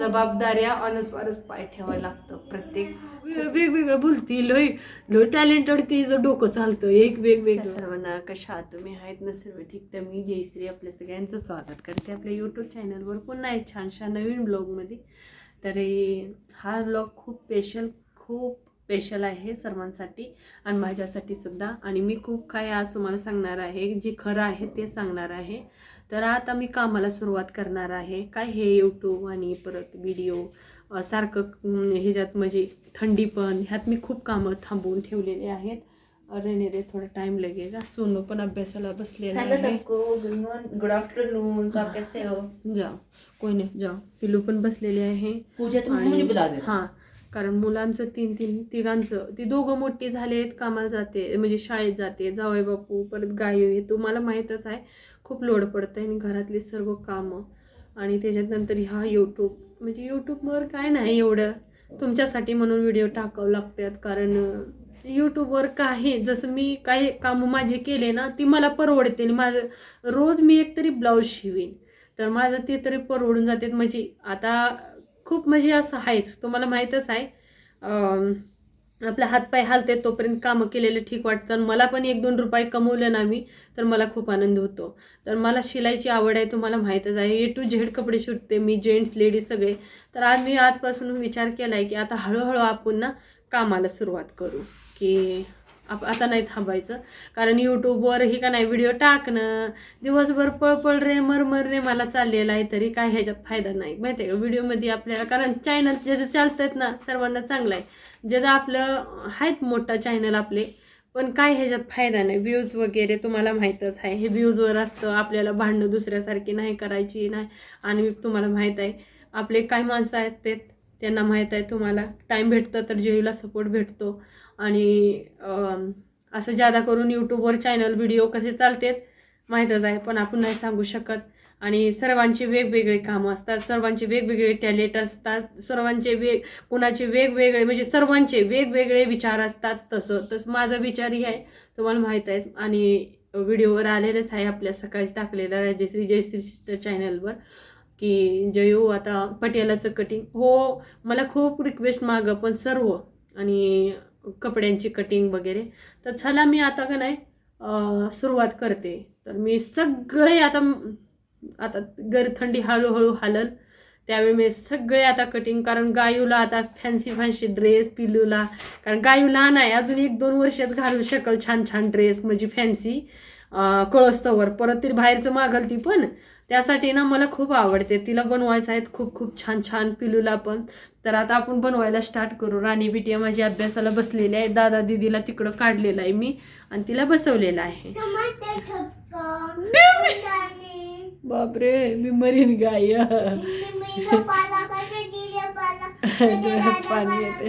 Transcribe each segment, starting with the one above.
जबाबदाऱ्या अनुस्वारच पाय ठेवायला लागतं प्रत्येक. वेगवेगळं बोलती लय लय टॅलेंटेड तिचं डोकं चालतं एक वेगवेगळं. सर्वांना कशा आहात तुम्ही आहेत ना सर्व ठीक तर मी जयश्री आपल्या सगळ्यांचं स्वागत करते. आपल्या यूट्यूब चॅनलवर पुन्हा एक छानशा नवीन ब्लॉगमध्ये तर हा ब्लॉग खूप स्पेशल खूप स्पेशल आहे सर्वांसाठी आणि माझ्यासाठी सुद्धा. आणि मी खूप काय आज तुम्हाला सांगणार आहे जे खरं आहे ते सांगणार आहे. तर आता मी कामाला सुरुवात करणार आहे. काय हे यूट्यूब आणि परत व्हिडिओ सारखं ह्याच्यात म्हणजे थंडी पण ह्यात मी खूप कामं थांबवून ठेवलेले आहेत. अरे ने रे थोडा टाइम लगेगा सोनू पण अभ्यासाला बसलेला हेलो आहे. सबको गुड आफ्टरनून सब कैसे हो जाओ कोई नाही जाओ पिलू पण बसलेले आहे. हां. कारण मुलांचं तीन तीन तिघांचं ती दोघं मोठी झाले आहेत कामाला जाते म्हणजे शाळेत जाते जावई बापू परत गायू हे तुम्हाला माहीतच आहे. खूप लोड पडतं आणि घरातली सर्व कामं. आणि त्याच्यानंतर ह्या यूट्यूब म्हणजे यूट्यूबवर काय नाही एवढं. तुमच्यासाठी म्हणून व्हिडिओ टाकावं लागतात कारण यूट्यूबवर काही जसं मी काही कामं माझे केले ना ती मला परवडते आणि माझं रोज मी एक तरी ब्लाऊज शिवीन. तर माझं ते तरी परवडून जाते. म्हणजे आता खूप म्हणजे असं आहेच तुम्हाला माहीतच आहे. आपला हातपाय हालते तोपर्यंत कामं केलेले ठीक वाटतं. आणि मला पण एक दोन रुपये कमवले ना मी तर मला खूप आनंद होतो. तर मला शिलाईची आवड आहे तुम्हाला माहीतच आहे. ए टू झेड कपडे शिवते मी जेंट्स लेडीज सगळे. तर आज मी आजपासून विचार केला आहे की आता हळूहळू आपण ना कामाला सुरुवात करू की आप आता नाही थांबायचं. कारण यूट्यूबवर ही का नाही व्हिडिओ टाकणं दिवसभर पळपळ रे मरमर रे मला चाललेला आहे तरी काय ह्याच्यात फायदा नाही. माहिती आहे का? व्हिडिओमध्ये आपल्याला कारण चॅनल ज्याचं चालतात ना सर्वांना चांगलं आहे. ज्याचं आपलं आहेत मोठा चॅनल आपले पण काय ह्याच्यात फायदा नाही. व्ह्यूज वगैरे तुम्हाला माहीतच आहे. हे व्ह्यूजवर असतं. आपल्याला भांडणं दुसऱ्यासारखी नाही करायची नाही. आणि तुम्हाला माहीत आहे आपले काय माणसं असतात त्यांना माहीत आहे तुम्हाला टाईम भेटतं तर जेवीला सपोर्ट भेटतो. आणि असं जादा करून यूट्यूबवर चॅनल व्हिडिओ कसे चालतात माहीतच आहे पण आपण नाही सांगू शकत. आणि सर्वांचे वेगवेगळे कामं असतात सर्वांचे वेगवेगळे टॅलेंट असतात सर्वांचे वेग कुणाचे वेगवेगळे म्हणजे सर्वांचे वेगवेगळे विचार असतात तसं. तसं माझा विचारही आहे तुम्हाला माहीत आहे. आणि व्हिडिओवर आलेलेच आहे आपल्या सकाळी टाकलेला राजश्री जयश्री सिस्टर चॅनलवर की जयू आता पटियालाचं कटिंग हो मला खूप रिक्वेस्ट मागं पण सर्व आणि कपड्यांची कटिंग वगैरे. तर चला मी आता का नाही सुरुवात करते. तर मी सगळे आता आता गर थंडी हळूहळू हालल. त्यावेळी मी सगळे आता कटिंग कारण गायूला आता फॅन्सी फॅन्सी ड्रेस पिलूला. कारण गायू लहान आहे अजून एक दोन वर्षच घालू शकल छान छान ड्रेस म्हणजे फॅन्सी कळस्तवर. परत तरी बाहेरचं मागल ती पण. त्यासाठी ना मला खूप आवडते. तिला बनवायचं आहेत खूप खूप छान छान पिलूला पण. तर आता आपण बनवायला स्टार्ट करू. राणी बिटिया माझी अभ्यासाला बसलेली आहे. दादा दिदीला तिकडं काढलेलं आहे मी. आणि तिला बसवलेलं आहे. बापरे मी मरीन गाय. पाणी येते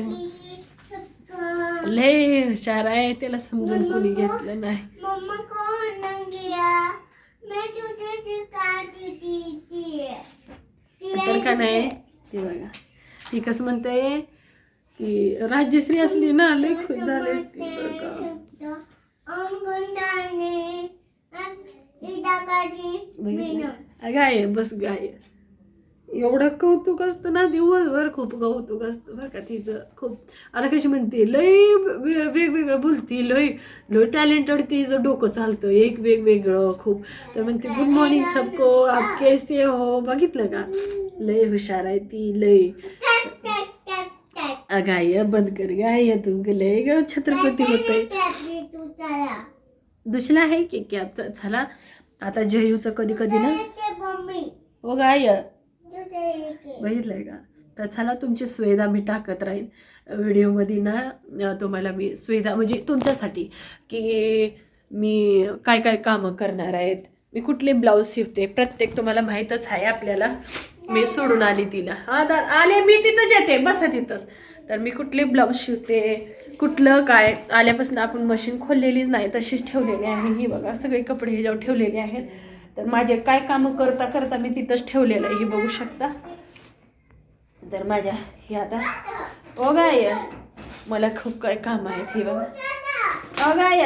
लय हुशार आहे. त्याला समजून कोणी घेतलं नाही मम्मा कौन रंग गया मैं तुझे दिखाती थी तर का नाही? ती बघा. ती कसं म्हणते? की राज्यश्री असली ना लय खुश झाले गाय बस गाय. एवढं कौतुक असतं ना दिवसभर खूप कौतुक असतं बरं का तिचं. खूप. आता कशी म्हणते लय वेगवेगळं बोलती लय लय टॅलेंटेड तिचं डोकं चालतं एक वेगवेगळं खूप. तर म्हणते गुड मॉर्निंग सबको आप कैसे हो? बघितलं का? लय हुशार आहे ती लय गाय बंद कर गाय तू लय ग छत्रपती होतंय. दुसरा आहे की क्या च- चला. आता जयूचं कधी कधी ना हो गाय. बघितलंय का? तर चला तुमची सुविधा मी टाकत राहीन. व्हिडिओमध्ये ना तुम्हाला मी सुविधा म्हणजे तुमच्यासाठी की मी काय काय कामं करणार आहेत. मी कुठले ब्लाऊज शिवते प्रत्येक तुम्हाला माहीतच आहे आपल्याला. मी सोडून आली तिला. हा दा आले मी तिथंच येते बसा तिथंच. तर मी कुठले ब्लाऊज शिवते कुठलं काय? आल्यापासून आपण मशीन खोललेलीच नाही तशीच ठेवलेली आहे ही बघा. सगळे कपडे ह्याच्यावर ठेवलेले आहेत. तर माझे काय कामं करता करता मी तिथंच ठेवलेलं आहे हे बघू शकता. तर माझ्या हे आता ओ गाय मला खूप काय काम आहेत हे बघा. ओ गाय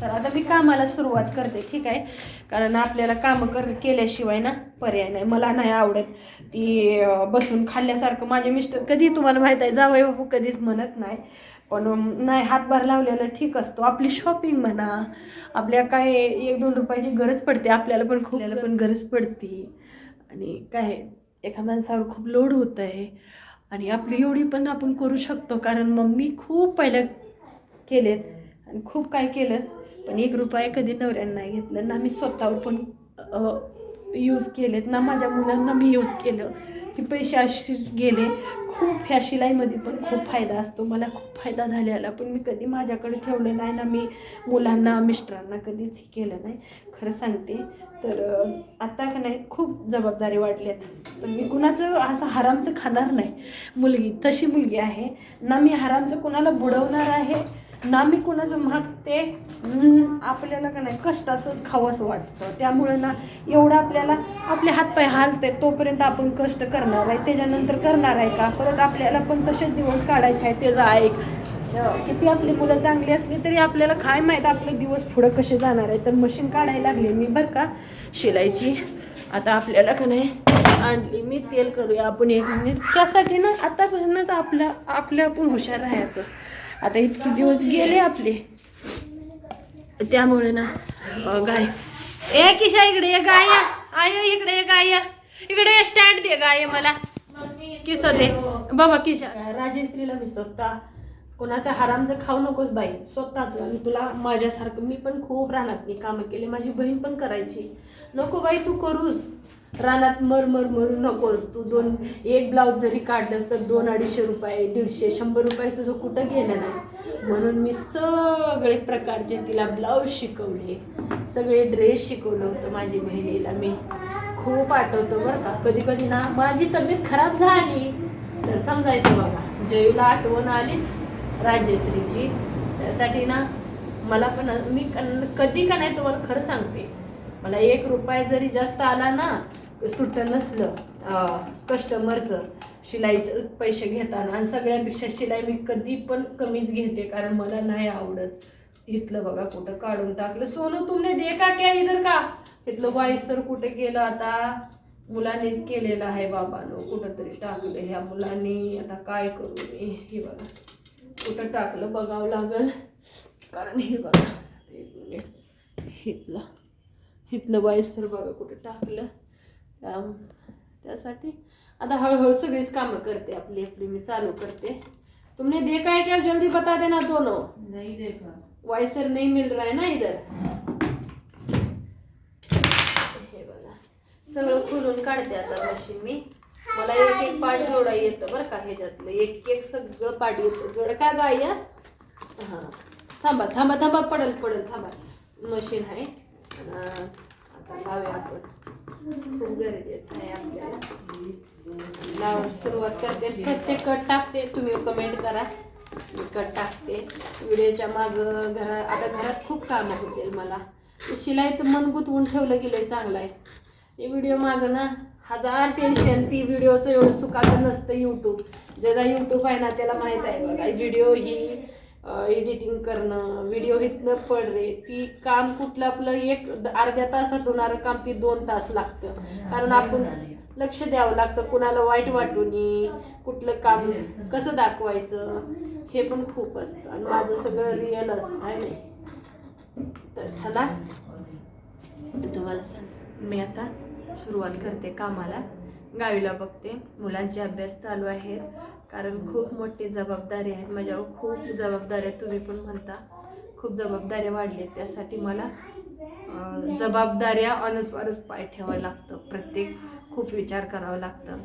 तर आता मी कामाला सुरुवात करते ठीक आहे? कारण आपल्याला कामं कर केल्याशिवाय ना पर्याय नाही मला नाही आवडत. ती बसून खाल्ल्यासारखं माझे मिस्टर कधी तुम्हाला माहीत आहे जावई बापू कधीच म्हणत नाही. पण नाही हातभार लावलेला ठीक असतो. आपली शॉपिंग म्हणा आपल्या काय एक दोन रुपयाची गरज पडते आपल्याला पण खूप पण गरज पडते. आणि काय एका माणसावर खूप लोड होत आहे. आणि आपली एवढी पण आपण करू शकतो कारण मम्मी खूप पहिलं केलेत आणि खूप काय केलं पण एक रुपया कधी नवऱ्यानं नाही घेतलं. ना मी स्वतःवर पण यूज केलेत ना माझ्या मुलांना मी यूज केलं. की पैसे असे गेले. खूप ह्या शिलाईमध्ये पण खूप फायदा असतो. मला खूप फायदा झालेला. पण मी कधी माझ्याकडे ठेवलं नाही ना मी मुलांना मिस्टरांना कधीच हे केलं नाही. खरं सांगते. तर आता का नाही खूप जबाबदारी वाटल्यात पण मी कुणाचं असं हरामचं खाणार नाही. मुलगी तशी मुलगी आहे. ना मी हरामचं कुणाला बुडवणार आहे ना मी कुणाचं मागते आपल्याला का नाही कष्टाचंच खावंसं वाटतं. त्यामुळं ना एवढं आपल्याला आपले हातपाय हालते तोपर्यंत आपण कष्ट करणार आहे. त्याच्यानंतर करणार आहे का? परत आपल्याला पण तसेच दिवस काढायचे आहे त्याचा ऐक. किती आपली मुलं चांगली असली तरी आपल्याला काय माहीत आपले दिवस पुढं कसे जाणार आहे. तर मशीन काढायला लागले मी बरं का. शिलाईची. आता आपल्याला का नाही आणली. मी तेल करूया. आपण एक मिनिट. त्यासाठी ना आतापासूनच आपल्या आपल्या आपण हुशार राहायचं. आता इतके दिवस गेले आपले. त्यामुळे ना गाय. ए किशा इकडे ये गाय आय इकडे ये गाय इकडे ये स्टँड दे गाय मला. किस दे? बाबा किशा. राजेश्रीला विसरता कोणाचा हरामचं खाऊ नकोस बाई स्वतःच. आणि तुला माझ्यासारखं मी पण खूप राहणार नाही कामं केले माझी बहीण पण करायची. नको बाई तू करूस. रानात मर मर मरू नकोस. तू दोन एक ब्लाऊज जरी काढलंस तर दोन अडीचशे रुपये दीडशे शंभर रुपये तुझं कुठं गेलं नाही. म्हणून मी सगळे प्रकारचे तिला ब्लाऊज शिकवले सगळे ड्रेस शिकवलं होतं माझी बहिणीला. मी खूप आठवतो बरं का. कधी कधी ना माझी तब्येत खराब झाली. तर समजायचं बघा जयूला आठवण आलीच राजेश्रीची. त्यासाठी ना मला पण मी कधी का नाही तुम्हाला खरं सांगते. मला एक रुपया जरी जास्त आला ना सुटं नसलं कस्टमरचं शिलाईचं पैसे घेताना आणि सगळ्यापेक्षा शिलाई मी कधी पण कमीच घेते कारण मला नाही आवडत. इथलं बघा कुठं काढून टाकलं. सोनं तुमने दे का क्या इधर का? इथलं वाईस तर कुठे गेलं आता? मुलांनीच केलेलं आहे बाबानो कुठंतरी टाकलं ह्या मुलांनी. आता काय करू मी? हे बघा. कुठं टाकलं बघावं लागल? कारण हे बघा इथलं. इथलं वाईस तर बघा कुठं टाकलं. त्यासाठी आता हळूहळू सगळीच कामं करते आपली आपली मी चालू करते. तुमने देखा है क्या जल्दी बता देना दोनों. नहीं देखा वायसर नहीं मिल रहा है ना इधर हे बघा. सगळं खोलून काढते आता मशीन मी. मला एक एक पार्ट जोडा येतं बरं का ह्याच्यातलं एक एक सगळं पार्ट येतं. जोड काय गाय हां. थांबा थांबा थांबा पडल पडल थांबा. मशीन आहे. आता लावूया आपण. खूप गरजेचं आहे आपल्याला. लावून सुरुवात करते. प्रत्येक कट टाकते. तुम्ही कमेंट करा. मी कट टाकते. व्हिडिओच्या मागं घरा आता घरात खूप कामं होतील मला. शिलाई तर मन गुंतवून ठेवलं गेलंय चांगलं आहे. ते व्हिडिओ मागं ना हजार टेन्शन ती व्हिडिओचं एवढं सुखाचं नसतं यूट्यूब ज्याचा यूट्यूब आहे ना त्याला माहीत आहे बघा. व्हिडिओ ही एडिटिंग करणं व्हिडिओ इथनं पड रे ती काम कुठलं आपलं एक अर्ध्या तासात होणारं काम ती दोन तास लागतं. कारण आपण लक्ष द्यावं लागतं कुणाला वाईट वाटू नये कुठलं काम कसं दाखवायचं हे पण खूप असतं. आणि माझं सगळं रिअल असतं आहे नाही? तर चला. तुम्हाला सांग. मी आता सुरुवात करते कामाला. गावीला बघते. मुलांचे अभ्यास चालू आहेत. कारण खूप मोठी जबाबदारी आहेत. माझ्यावर खूप जबाबदाऱ्या तुम्ही पण म्हणता खूप जबाबदाऱ्या वाढल्या त्यासाठी मला जबाबदाऱ्या अनुस्वारच पाय ठेवावं लागतं. प्रत्येक खूप विचार करावा लागतं.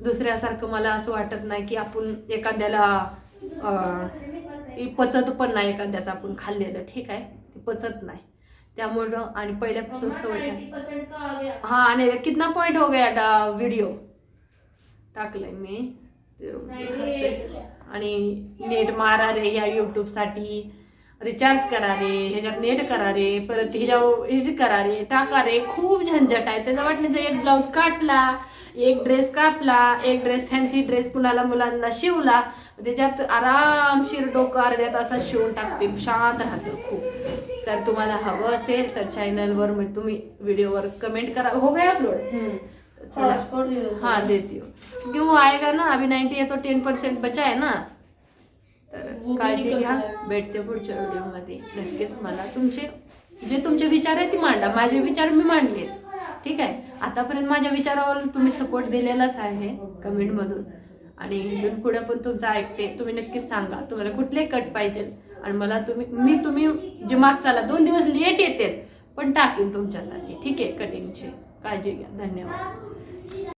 दुसऱ्यासारखं मला असं वाटत नाही की आपण एखाद्याला पचत पण नाही एखाद्याचं आपण खाल्लेलं. ठीक आहे? ते पचत नाही. त्यामुळं आणि पहिल्यापासून सवय आहे. हाँ आणि कितना पॉइंट हो गया व्हिडिओ टाकलंय मी. आणि नेट मारा रे ह्या यूट्यूबसाठी रिचार्ज करा रे ह्याच्यात नेट करा रे परत ह्याच्यावर एडिट करा रे टाका रे. खूप झंझट आहे. त्याचं वाटलं जर एक ब्लाऊज काटला एक ड्रेस कापला एक ड्रेस फॅन्सी ड्रेस कुणाला मुलांना शिवला त्याच्यात आरामशीर डोकं अर्ध्या तासात शिवून टाकते शांत राहतं खूप. तर तुम्हाला हवं असेल तर चॅनलवर मग तुम्ही व्हिडिओवर कमेंट करा. हो गया अपलोड हाँ देती हूँ. क्यों आएगा ना अभी नाईन्टी आहे तो टेन पर्सेंट बचा आहे ना तर काळजी घ्या. भेटते पुढच्या व्हिडिओमध्ये. नक्कीच मला तुमचे जे तुमचे विचार आहे ते मांडा. माझे विचार मी मांडले. ठीक आहे? आतापर्यंत माझ्या विचारावर तुम्ही सपोर्ट दिलेलाच आहे कमेंटमधून. आणि इथून पुढे पण तुमचं ऐकते. तुम्ही नक्कीच सांगा. तुम्हाला कुठले कट पाहिजे? आणि मला तुम्ही मी तुम्ही जे मागचाला दोन दिवस लेट येते पण टाकेन तुमच्यासाठी. ठीक आहे? कटिंगचे काळजी घ्या. धन्यवाद.